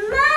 Mama!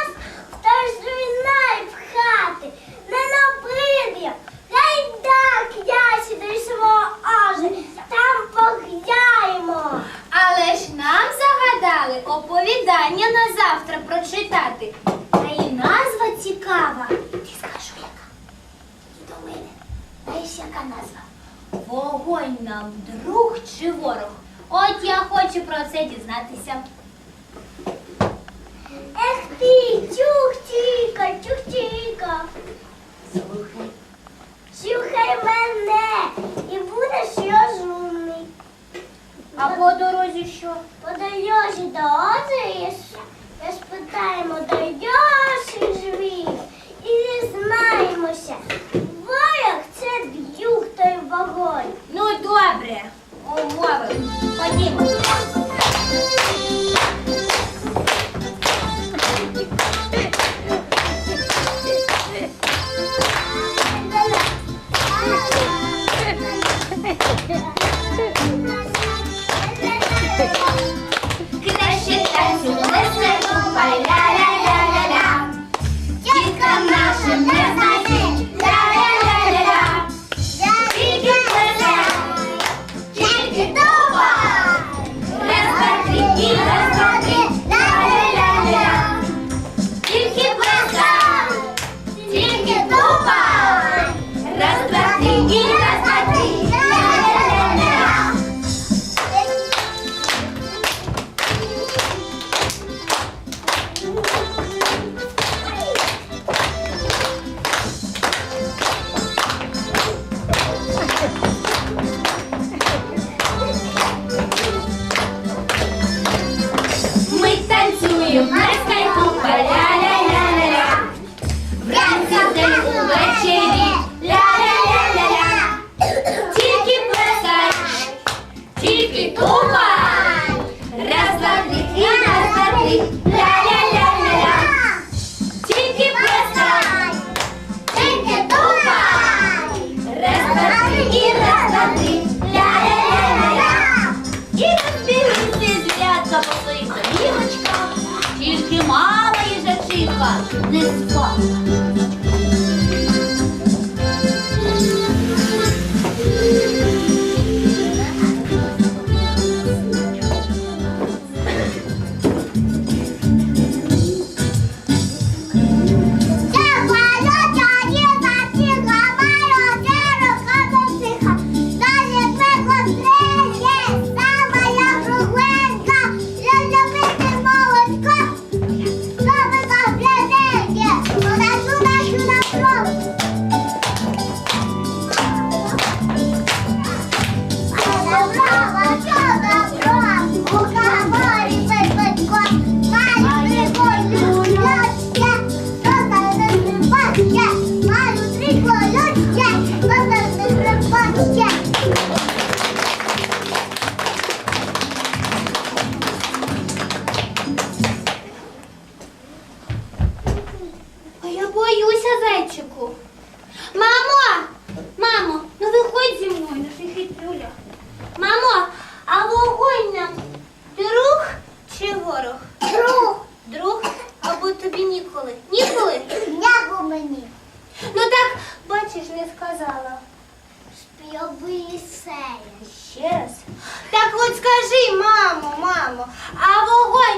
this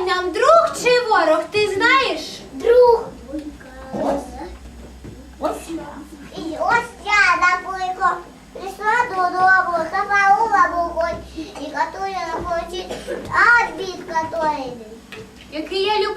Нам друг чи ворог, ти знаєш? Друг. Ось я. Ось я на бойко. Пришла додому, хапала богонь, і готує на хоті, а відбит готує. Який я люблю.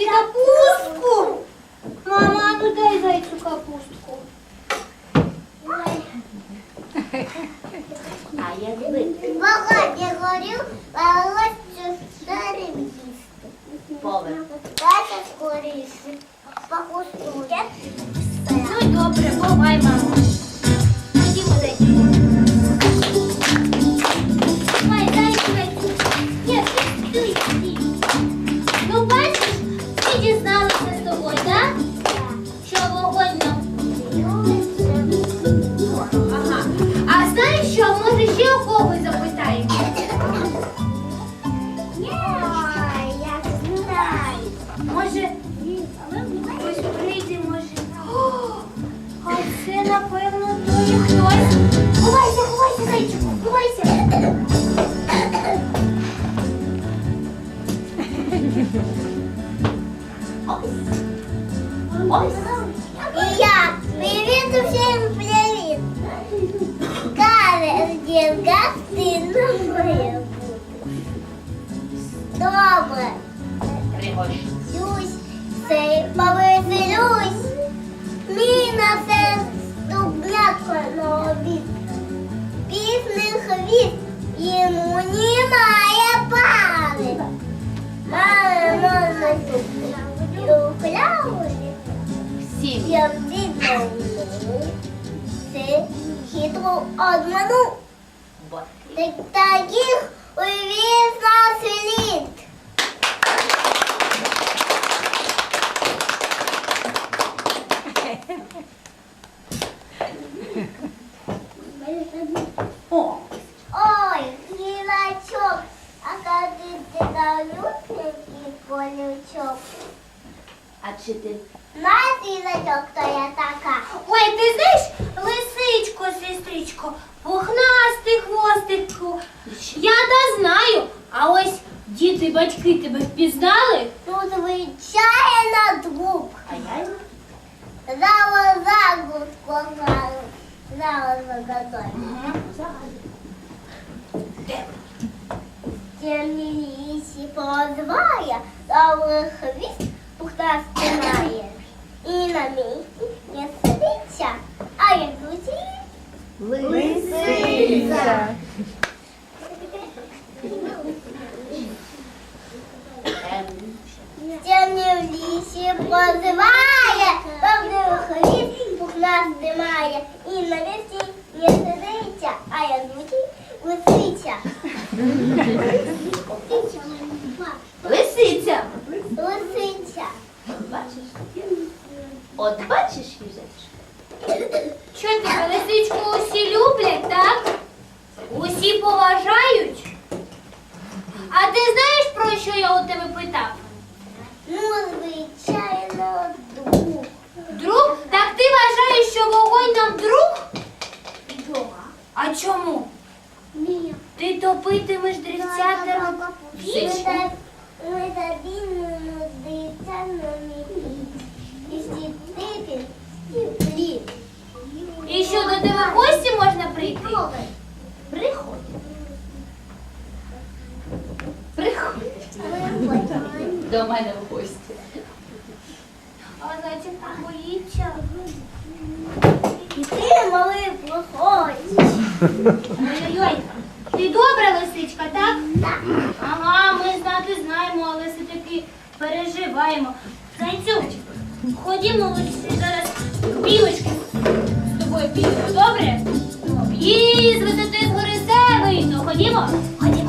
música pura. Я віддаю. Це хитру одману. таких увесь на світ. А чи ти Знаєш, гілачок, то я така. Ой, ти знаєш, лисичко, сестричко, пухнастий хвостику. Я та знаю, а ось діти, батьки тебе впізнали? Ну, звичайно, друг. а я Зала загрузку, зала загадой. де? Темні лісі позиває, довгий хвіст пухнастий має. І на місці не сидиться, а як звучить Лисиця. Темні в лісі позиває, довгий хвіст пухнастий має. І на місці не сидиться, а як звучить лисиця. Лисиця. Лисиця. От бачиш, їжачка? Що тебе, лисичку усі люблять, так? Усі поважають? А ти знаєш, про що я у тебе питав? Ну, звичайно, друг. Друг? Так ти вважаєш, що вогонь нам друг? А чому? Ні. Ти топитимеш дрівцятами Ми так- Ми тоді нудиться на мій І стіпити стіплі. І що до тебе в гості можна прийти? Приходь. Приходь до мене в гості. А там боїться. І ти, малий, проходь. Ой-ой-ой. Ти добра лисичка, так? Так. Ага, ми знати знаємо, але все-таки переживаємо. Зайцю, ходімо лише зараз білочки тобою підемо, добре? І з висоти з гори все видно. Ходімо? Ходімо.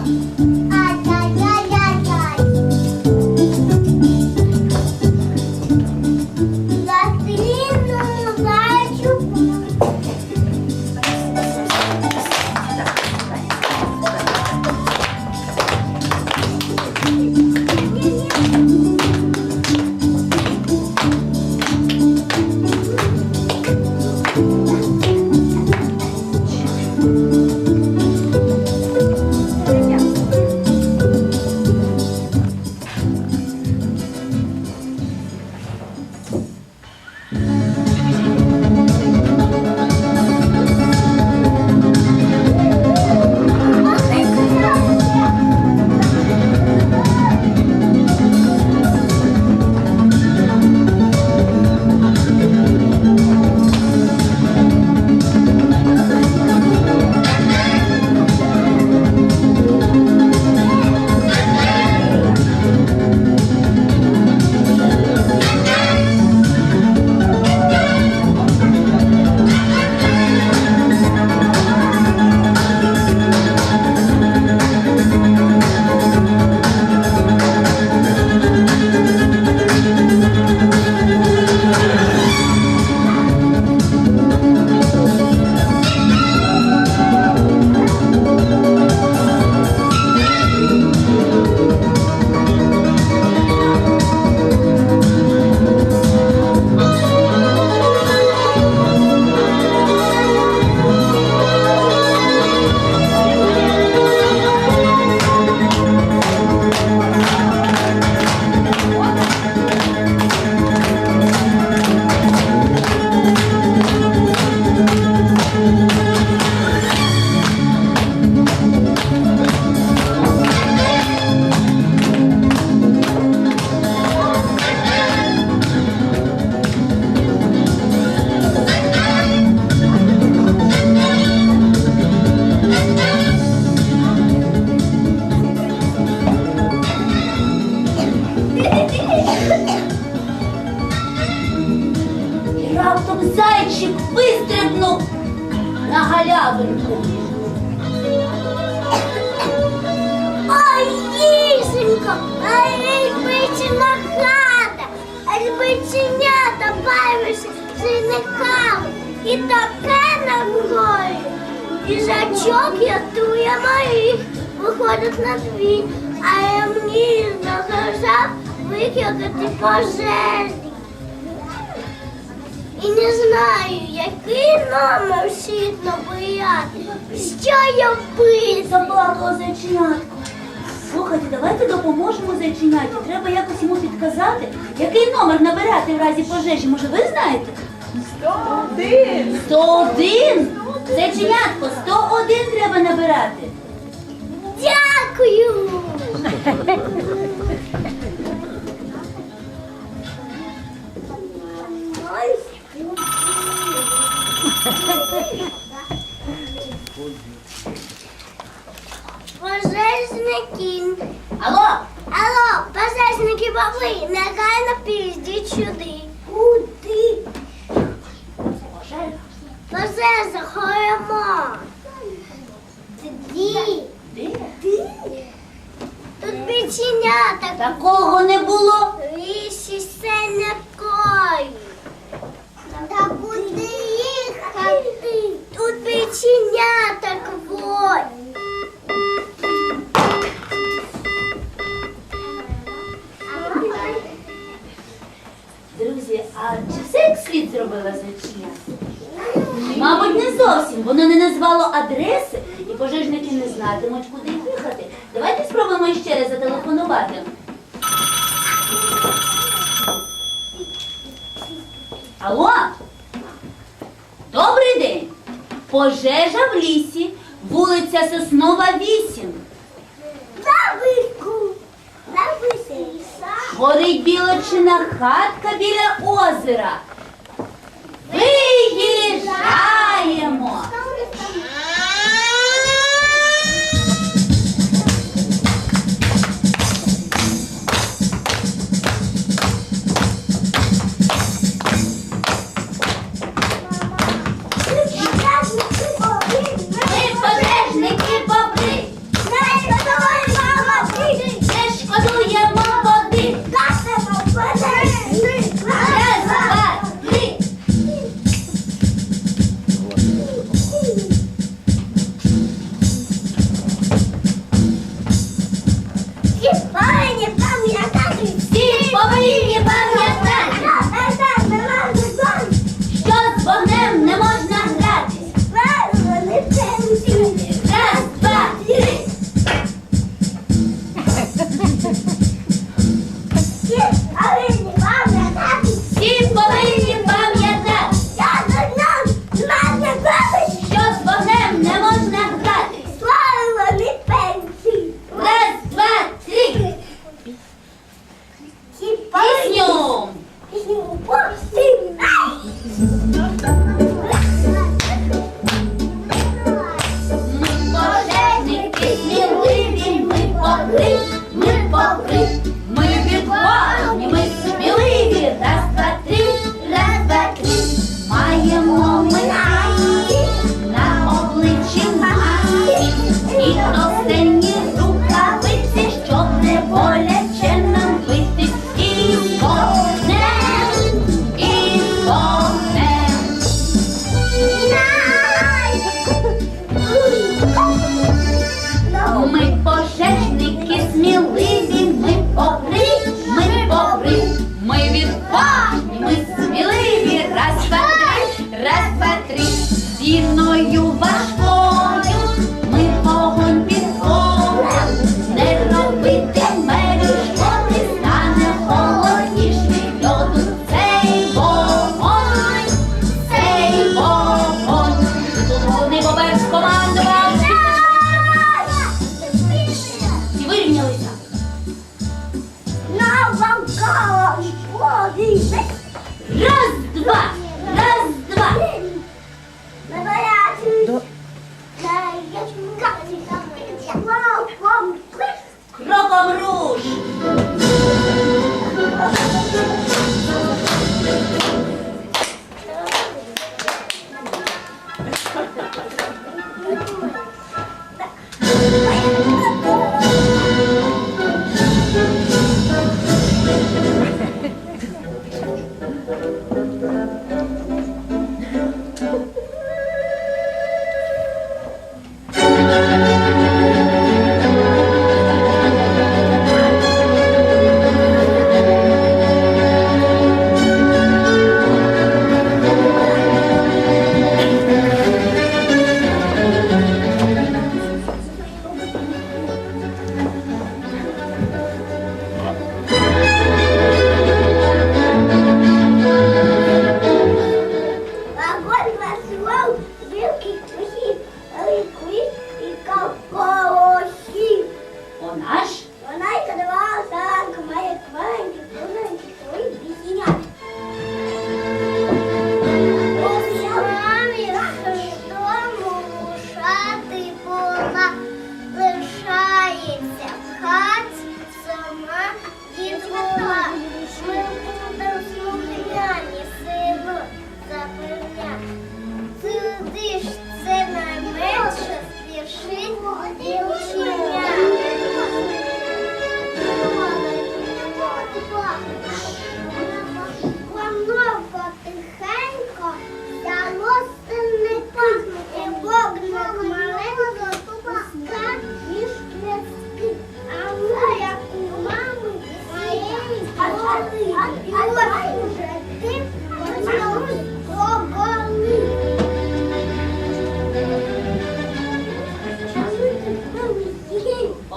Не знаю, який номер слід набирати. Що я робити? Заплакала зайченятко. Слухайте, давайте допоможемо зайченяті. Треба якось йому підказати, який номер набирати в разі пожежі. Може, ви знаєте? 101! 101? Зайченятко, 101 треба набирати. Дякую. Пожежники. Алло, Алло, пожежники бабли, негайно підійдіть сюди. Куди? Пожежа, горемо. Де? де? Тут печенята. Такого не було. Лісі синякої. Та куди їхати? Тут печенята квой. Друзі, а чи все як слід зробила зайченятко? Мабуть, не зовсім. Воно не назвало адреси, і пожежники не знатимуть, куди їхати. Давайте спробуємо ще раз зателефонувати. Алло? Пожежа в лісі, вулиця Соснова, 8. На вишку. На вишку. Горить білочина хатка біля озера. Виїжджаємо.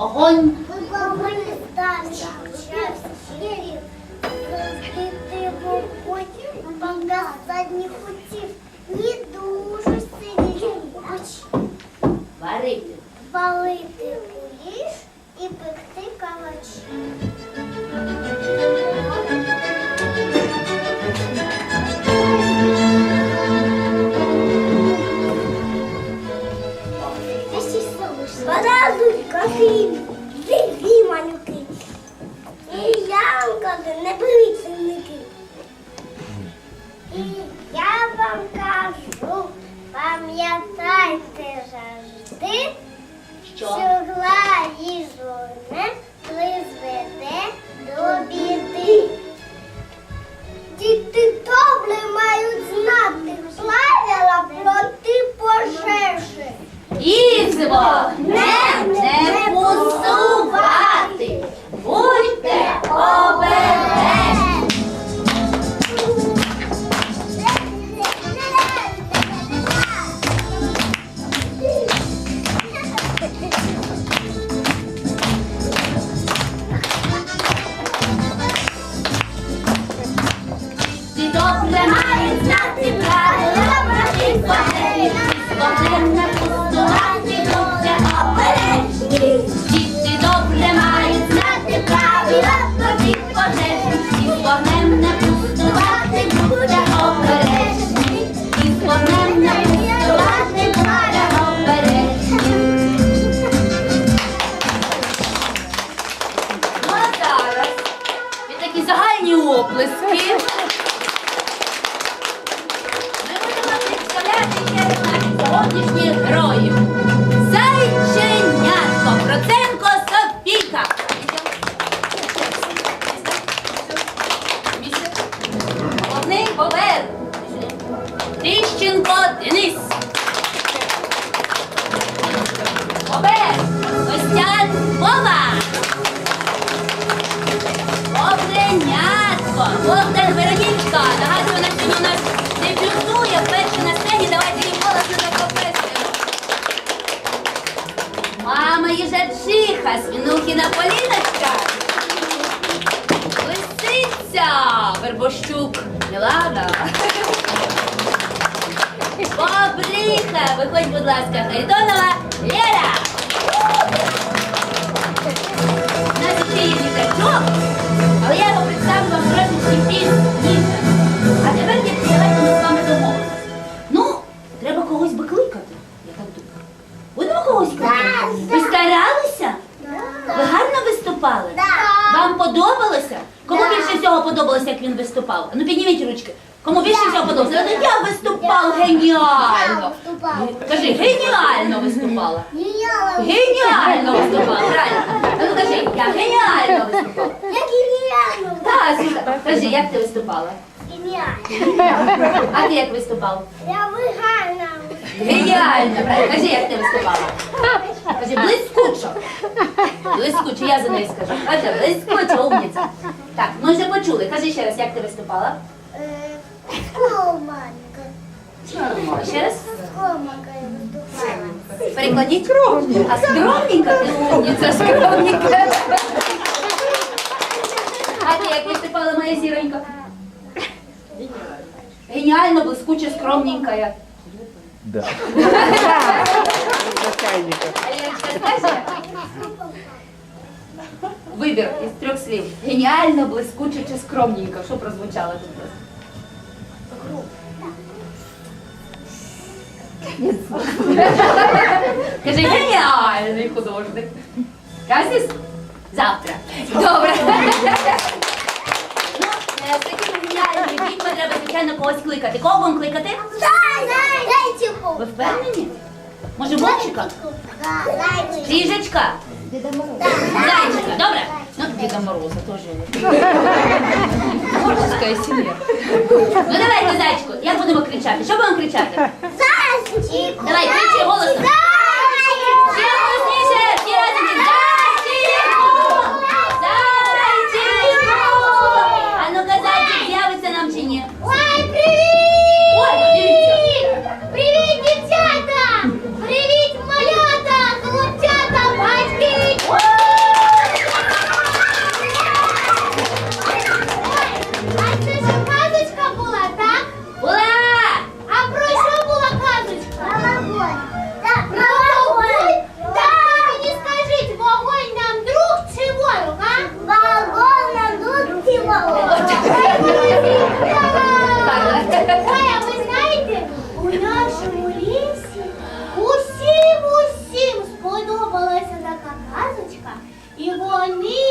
Огонь. Вогонь Богдан Веронічка. Нагадую, на сьогодні у нас дебютує вперше на сцені. Давайте їм голосно запрописуємо. Мама їжачиха, Свінухіна Поліночка. Лисиця, Вербощук, Мілана. Бобриха, виходь, будь ласка, Харитонова, Лера. У нас ще є діточок, трошечки пізніше. А тепер дітки, давайте з вами домовимося. Ну, треба когось би кликати. Я так думаю. Будемо когось кликати? Ви старалися? Ви гарно виступали? Вам подобалося? Кому більше всього подобалося, як він виступав? Ну підніміть ручки. Кому більше всього подобалося? Ну, я виступав геніально. Кажи, геніально виступала. Геніально виступала, правильно. Ну кажи, я геніально виступала. Я геніально. Так, Світа, кажи, як ти виступала? Геніально. А ти як виступав? Я вигана. Геніально, правильно. Кажи, як ти виступала? Кажи, блискучо. Блискучо, я за нею скажу. Кажи, блискучо, умниця. Так, ми вже почули. Кажи ще раз, як ти виступала? Е, Скроманка. Нормально. Ще раз. Скроманка я виступала. Перекладіть. А скромненька ти умниця, скромненька. А ти як виступала моя зіронька? Геніально, блискуче, скромненька. Да. Аліночка, скажи. Вибір із трьох слів. Геніально, блискуче чи скромненько. Що прозвучало тут просто? Кажи, геніальний художник. Казіс? Завтра. Добре. З такими геніальними дітьми треба, звичайно, когось кликати. Кого будемо кликати? Зайчику. Ви впевнені? Може, Вовчика? Чи їжачка? Зайчика, добре? Ну, Деда Мороза тоже. Творческая сім'я. Ну давайте, зайчику, як будемо кричати? Що будемо кричати? Зайчику. Давай, кричи голосно. I need.